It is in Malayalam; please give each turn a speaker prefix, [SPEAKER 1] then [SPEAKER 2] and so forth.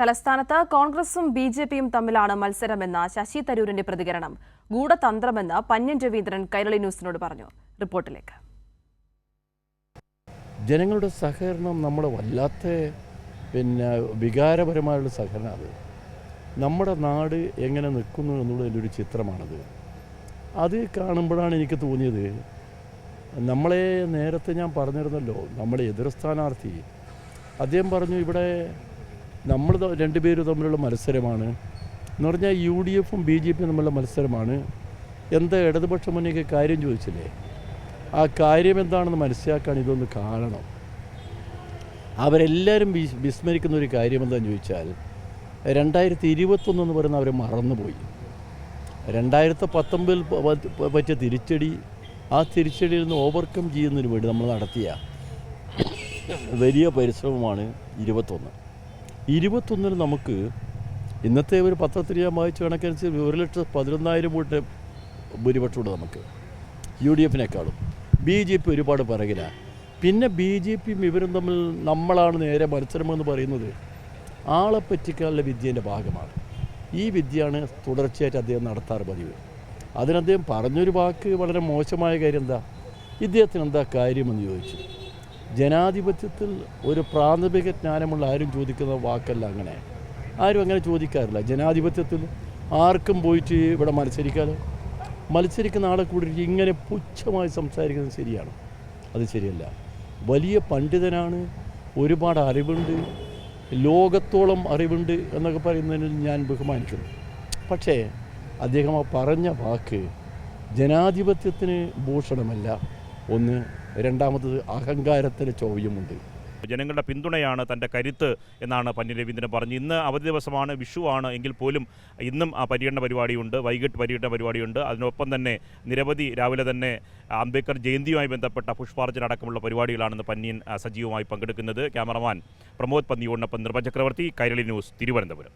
[SPEAKER 1] തലസ്ഥാനത്ത് കോൺഗ്രസും ബി ജെ പിയും തമ്മിലാണ് മത്സരമെന്ന ശശി തരൂരിന്റെ പ്രതികരണം. ഗൂഢതന്ത്രമെന്ന് പന്യൻ രവീന്ദ്രൻ കൈരളി ന്യൂസിനോട് പറഞ്ഞു. റിപ്പോർട്ടിലേക്ക്.
[SPEAKER 2] ജനങ്ങളുടെ സഹകരണം നമ്മുടെ വല്ലാത്ത പിന്നെ വികാരപരമായുള്ള സഹകരണം അത്. നമ്മുടെ നാട് എങ്ങനെ നിൽക്കുന്നു എന്നുള്ളതിന്റെ ഒരു ചിത്രമാണത്. അത് കാണുമ്പോഴാണ് എനിക്ക് തോന്നിയത് നമ്മളെ നേരത്തെ ഞാൻ പറഞ്ഞിരുന്നല്ലോ നമ്മുടെ എതിർ സ്ഥാനാർത്ഥി. അദ്ദേഹം പറഞ്ഞു ഇവിടെ നമ്മൾ രണ്ടുപേരും തമ്മിലുള്ള മത്സരമാണ്. എന്ന് പറഞ്ഞാൽ യു ഡി എഫും ബി ജെ പിയും തമ്മിലുള്ള മത്സരമാണ്. എന്താ ഇടതുപക്ഷം മുന്നേക്ക് കാര്യം ചോദിച്ചില്ലേ? ആ കാര്യം എന്താണെന്ന് മനസ്സിലാക്കാൻ ഇതൊന്ന് കാണണം. അവരെല്ലാവരും വിസ് വിസ്മരിക്കുന്ന ഒരു കാര്യം എന്താണെന്ന് ചോദിച്ചാൽ രണ്ടായിരത്തി ഇരുപത്തൊന്ന് എന്ന് പറയുന്ന അവർ മറന്നുപോയി. രണ്ടായിരത്തി പത്തൊമ്പതിൽ പറ്റിയ തിരിച്ചടി ആ തിരിച്ചടിയിൽ നിന്ന് ഓവർകം ചെയ്യുന്നതിന് വേണ്ടി നമ്മൾ നടത്തിയ വലിയ പരിശ്രമമാണ് ഇരുപത്തൊന്ന്. ഇരുപത്തൊന്നിൽ നമുക്ക് ഇന്നത്തെ ഒരു പത്രത്തിൽ ഞാൻ വായിച്ച കണക്കനുസരിച്ച് ഒരു ലക്ഷത്തി പതിനൊന്നായിരം വോട്ട് ഭൂരിപക്ഷമുണ്ട് നമുക്ക്. യു ഡി എഫിനേക്കാളും ബി ജെ പി ഒരുപാട് പിറകിലാണ് പിന്നെ ബി ജെ പിയും ഇവരും തമ്മിൽ നമ്മളാണ് നേരെ മത്സരമെന്ന് പറയുന്നത് ആളെ പറ്റിക്കാനുള്ള വിദ്യേന്റെ ഭാഗമാണ്. ഈ വിദ്യയാണ് തുടർച്ചയായിട്ട് അദ്ദേഹം നടത്താറ് പതിവ്. അതിനദ്ദേഹം പറഞ്ഞൊരു വാക്ക് വളരെ മോശമായ കാര്യം എന്താ? ഇദ്ദേഹത്തിന് എന്താ കാര്യമെന്ന് ചോദിച്ചു. ജനാധിപത്യത്തിൽ ഒരു പ്രാഥമിക ജ്ഞാനമുള്ള ആരും ചോദിക്കുന്ന വാക്കല്ല അങ്ങനെ. ആരും അങ്ങനെ ചോദിക്കാറില്ല. ജനാധിപത്യത്തിൽ ആർക്കും പോയിട്ട് ഇവിടെ മത്സരിക്കാതെ മത്സരിക്കുന്ന ആളെ കൂടി ഇങ്ങനെ പുച്ഛമായി സംസാരിക്കുന്നത് ശരിയാണ്. അത് ശരിയല്ല. വലിയ പണ്ഡിതനാണ് ഒരുപാട് അറിവുണ്ട് ലോകത്തോളം അറിവുണ്ട് എന്നൊക്കെ പറയുന്നതിൽ ഞാൻ ബഹുമാനിക്കുന്നു. പക്ഷേ അദ്ദേഹം ആ പറഞ്ഞ വാക്ക് ജനാധിപത്യത്തിന് ഭൂഷണമല്ല. ഒന്ന് രണ്ടാമത്തത് അഹങ്കാരത്തിന് ചോദ്യമുണ്ട്.
[SPEAKER 3] ജനങ്ങളുടെ പിന്തുണയാണ് തന്റെ കരുത്ത് എന്നാണ് പന്നി രവീന്ദ്രൻ പറഞ്ഞു ഇന്ന് അവധി ദിവസമാണ് വിഷുവാണ് എങ്കിൽ പോലും ഇന്നും ആ പര്യടന പരിപാടിയുണ്ട് വൈകിട്ട് പര്യടന പരിപാടിയുണ്ട്. അതിനൊപ്പം തന്നെ നിരവധി രാവിലെ തന്നെ അംബേദ്കർ ജയന്തിയുമായി ബന്ധപ്പെട്ട പുഷ്പാർച്ചന അടക്കമുള്ള പരിപാടികളാണെന്ന് പന്നിയൻ സജീവമായി പങ്കെടുക്കുന്നത്. ക്യാമറമാൻ പ്രമോദ് പന്നിയോടിനൊപ്പം നിർമ്മൽ ചക്രവർത്തി കൈരളി ന്യൂസ് തിരുവനന്തപുരം.